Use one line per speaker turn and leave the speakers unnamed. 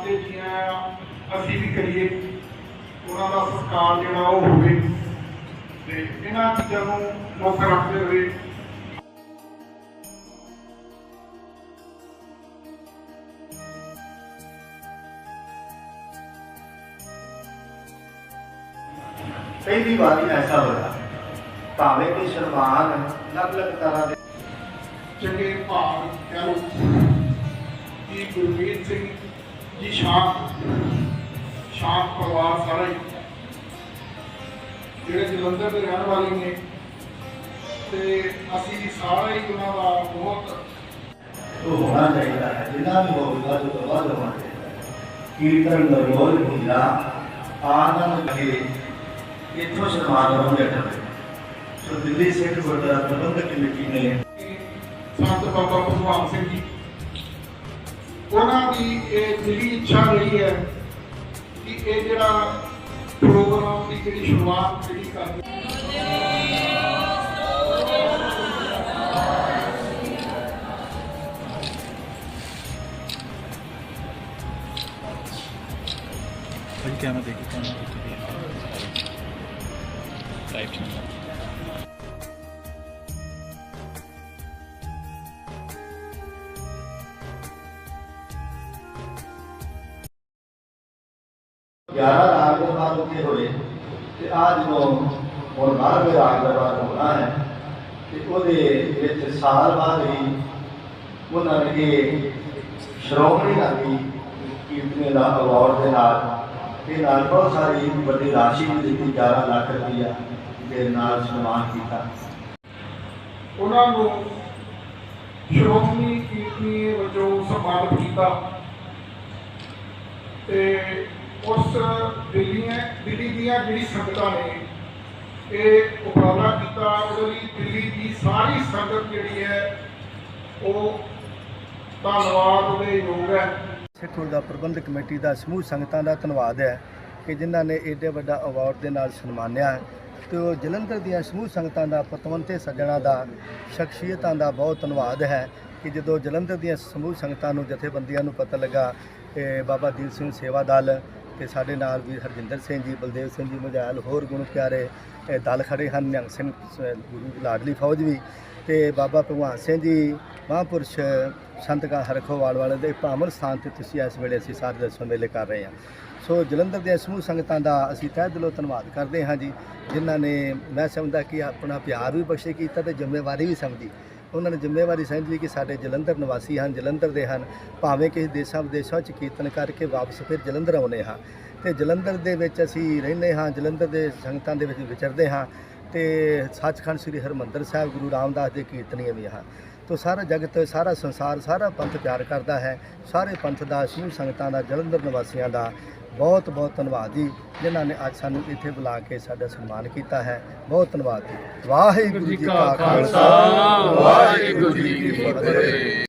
ਬਣਦੇ ਦੀਆਂ ਅਸੀਂ ਵੀ ਕਰੀਏ ਉਹਨਾਂ ਦਾ ਸਤਿਕਾਰ ਜਿਹੜਾ ਉਹ ਹੋਵੇ ਤੇ ਇਹਨਾਂ ਚੀਜ਼ਾਂ ਨੂੰ ਮੁੱਖ ਰੱਖਦੇ ਹੋਏ
ਪਹਿਲੀ ਵਾਰੀ ਐਸਾ ਹੋਇਆ। ਭਾਵੇਂ ਕਿ ਸ਼ਰਮਾਨ ਅਲੱਗ ਅਲੱਗ ਤਰ੍ਹਾਂ ਦੇ
ਚੰਗੇ ਭਾਗ ਕਹਿ ਕਿ ਗੁਰਮੀਤ ਸਿੰਘ ਜੀ ਸ਼ਾਂਤ। ਸ਼ਾਂਤ ਪਰਿਵਾਰ ਸਾਰਾ ਹੀ। ਜਿਹੜੇ ਜਲੰਧਰ ਦੇ ਰਹਿਣ ਵਾਲੇ ਨੇ ਤੇ ਅਸੀਂ ਸਾਰੇ ਹੀ ਉਹਨਾਂ ਦਾ ਬਹੁਤ
ਉਹ ਹੋਣਾ ਚਾਹੀਦਾ ਹੈ ਜਿੰਨਾ ਵੀ ਹੋਵੇਗਾ ਜੋ ਤੋਂ ਵੱਧ ਹੋਣਾ ਚਾਹੀਦਾ ਹੈ। ਕੀਰਤਨ ਦਾ ਰੋਲ ਹੁੰਦਾ ਆਨੰਦ ਕੇ ਇੱਥੋਂ ਸ਼ਰਮਾਨ ਹੋਣਗੇ ਟੱਪੇ ਸੋ ਦਿੱਲੀ ਸਿੱਖ ਗੁਰਦੁਆਰਾ ਪ੍ਰਬੰਧਕ ਕਮੇਟੀ ਨੇ
ਸੰਤ ਬਾਬਾ ਭਗਵਾਨ ਸਿੰਘ ਜੀ ਉਹਨਾਂ ਦੀ ਇਹ ਦਿਲੀ ਇੱਛਾ ਰਹੀ ਹੈ ਕਿ ਇਹ ਜਿਹੜਾ ਪ੍ਰੋਗਰਾਮ ਦੀ ਜਿਹੜੀ ਸ਼ੁਰੂਆਤ ਜਿਹੜੀ
ਕਰਨੀ कैमरा देखिए कैमरा देखिए लाइव चैनल
11 राग के बाद उठे हुए ਤੇ ਆ ਜਦੋਂ ਹੁਣ 12ਵੇਂ ਰਾਗ ਦਾ ਬਾਅਦ ਹੋਣਾ ਹੈ ਤੇ ਉਹਦੇ ਵਿੱਚ ਸਾਲ ਬਾਅਦ ਹੀ ਉਹਨਾਂ ਨੇ ਇਹ ਸ਼੍ਰੋਮਣੀ ਅਕਾਲੀ ਕੀਰਤਨੇ ਦਾ ਅਵਾਰਡ ਦੇ ਨਾਲ ਇਹ ਨਾਲ ਬਹੁਤ ਸਾਰੀ ਵੱਡੀ ਰਾਸ਼ੀ ਵੀ ਦਿੱਤੀ 11 ਲੱਖ ਰੁਪਈਆ ਦੇ ਨਾਲ ਸਨਮਾਨ ਕੀਤਾ।
ਉਹਨਾਂ ਨੂੰ ਸ਼੍ਰੋਮਣੀ ਕੀਰਤਨੀ ਵਜੋਂ ਸਨਮਾਨ ਕੀਤਾ ਤੇ ਉਸ ਦਿੱਲੀਆਂ, ਦਿੱਲੀ ਦੀਆਂ ਜਿਹੜੀ ਸੰਗਤਾਂ ਨੇ, ਇਹ ਉਪਰਾਲਾ ਕੀਤਾ, ਉਹਦੇ ਲਈ ਦਿੱਲੀ ਦੀ ਸਾਰੀ ਸੰਗਤ ਜਿਹੜੀ ਹੈ, ਉਹ ਧੰਨਵਾਦ ਦੇ ਯੋਗ ਹੈ।
ਸਿੱਖ ਗੁਰਦੁਆਰਾ ਪ੍ਰਬੰਧਕ ਕਮੇਟੀ ਦਾ ਸਮੂਹ ਸੰਗਤਾਂ ਦਾ ਧੰਨਵਾਦ ਹੈ ਕਿ ਜਿਨ੍ਹਾਂ ਨੇ ਏਡੇ ਵੱਡਾ ਅਵਾਰਡ ਦੇ ਨਾਲ ਸਨਮਾਨਿਆ ਹੈ। ਤੇ ਉਹ ਜਲੰਧਰ ਦੀਆਂ ਸਮੂਹ ਸੰਗਤਾਂ ਦਾ ਪਤਵੰਤੇ ਸੱਜਣਾ ਦਾ, ਸ਼ਖਸੀਅਤਾਂ ਦਾ ਬਹੁਤ ਧੰਨਵਾਦ ਹੈ ਕਿ ਜਦੋਂ ਜਲੰਧਰ ਦੀਆਂ ਸਮੂਹ ਸੰਗਤਾਂ ਨੂੰ ਜਥੇਬੰਦੀਆਂ ਨੂੰ ਪਤਾ ਲੱਗਾ ਕਿ ਬਾਬਾ ਦੀਪ ਸਿੰਘ ਸੇਵਾ ਦਲ ਤੇ ਸਾਡੇ ਨਾਲ ਵੀ ਹਰਜਿੰਦਰ ਸਿੰਘ ਜੀ, ਬਲਦੇਵ ਸਿੰਘ ਜੀ, ਮਜਾਲ, ਹੋਰ ਗੁਣ ਪਿਆਰੇ ਦਲ ਖੜੇ ਹਨ, ਨਿਹੰਗ ਸਿੰਘ ਗੁਰੂ ਲਾਡਲੀ ਫੌਜ ਵੀ ਤੇ ਬਾਬਾ ਭਗਵਾਨ ਸਿੰਘ ਜੀ, ਮਹਾਂਪੁਰਸ਼ ਸੰਤ ਕਾ ਹਰਖੋਵਾਲ ਵਾਲੇ ਦੇ ਭਾਮਰ ਸਥਾਨ ਤੇ ਤੁਸੀਂ ਇਸ ਵੇਲੇ ਅਸੀਂ ਸਾਰੇ ਦਰਸ਼ਨ ਮੇਲੇ ਕਰ ਰਹੇ ਹਾਂ। ਸੋ ਜਲੰਧਰ ਦੇ ਸਮੂਹ ਸੰਗਤਾਂ ਦਾ ਅਸੀਂ ਤਹਿ ਦਿਲੋਂ ਧੰਨਵਾਦ ਕਰਦੇ ਹਾਂ ਜੀ, ਜਿਨ੍ਹਾਂ ਨੇ ਮੈਂ ਸਮਝਦਾ ਕਿ ਆਪਣਾ ਪਿਆਰ ਵੀ ਬਖਸ਼ੇ ਕੀਤਾ ਤੇ ਜ਼ਿੰਮੇਵਾਰੀ ਵੀ ਸਮਝੀ। ਉਹਨਾਂ ਨੇ ਜ਼ਿੰਮੇਵਾਰੀ ਸਮਝੀ ਕਿ ਸਾਡੇ ਜਲੰਧਰ ਨਿਵਾਸੀ ਹਨ, ਜਲੰਧਰ ਦੇ ਹਨ। ਭਾਵੇਂ ਕਿਸੇ ਦੇਸ਼ਾਂ ਵਿਦੇਸ਼ਾਂ 'ਚ ਕੀਰਤਨ ਕਰਕੇ ਵਾਪਸ ਫਿਰ ਜਲੰਧਰ ਆਉਂਦੇ ਹਾਂ। ਤੇ ਜਲੰਧਰ ਦੇ ਵਿੱਚ ਅਸੀਂ ਰਹਿੰਦੇ ਹਾਂ, ਜਲੰਧਰ ਦੇ ਸੰਗਤਾਂ ਦੇ ਵਿੱਚ ਵਿਚਰਦੇ ਹਾਂ ਤੇ ਸੱਚਖੰਡ ਸ੍ਰੀ ਹਰਮੰਦਰ ਸਾਹਿਬ ਗੁਰੂ ਰਾਮਦਾਸ ਦੇ ਕੀਰਤਨੀਏ ਵੀ ਹਾਂ। ਤੋ ਸਾਰਾ ਜਗਤ, ਸਾਰਾ ਸੰਸਾਰ, ਸਾਰਾ ਪੰਥ ਪਿਆਰ ਕਰਦਾ ਹੈ। ਸਾਰੇ ਪੰਥ ਦਾ, ਸ਼ਿਵ ਸੰਗਤਾਂ ਦਾ, ਜਲੰਧਰ ਨਿਵਾਸੀਆਂ ਦਾ ਬਹੁਤ ਬਹੁਤ ਧੰਨਵਾਦ ਜੀ, ਜਿਨ੍ਹਾਂ ਨੇ ਅੱਜ ਸਾਨੂੰ ਇੱਥੇ ਬੁਲਾ ਕੇ ਸਾਡਾ ਸਨਮਾਨ ਕੀਤਾ ਹੈ। ਬਹੁਤ ਧੰਨਵਾਦ ਜੀ। ਵਾਹਿਗੁਰੂ ਜੀ ਕਾ ਖਾਲਸਾ। ਵਾਹਿਗੁਰੂ ਜੀ ਕੀ ਫਤਿਹ।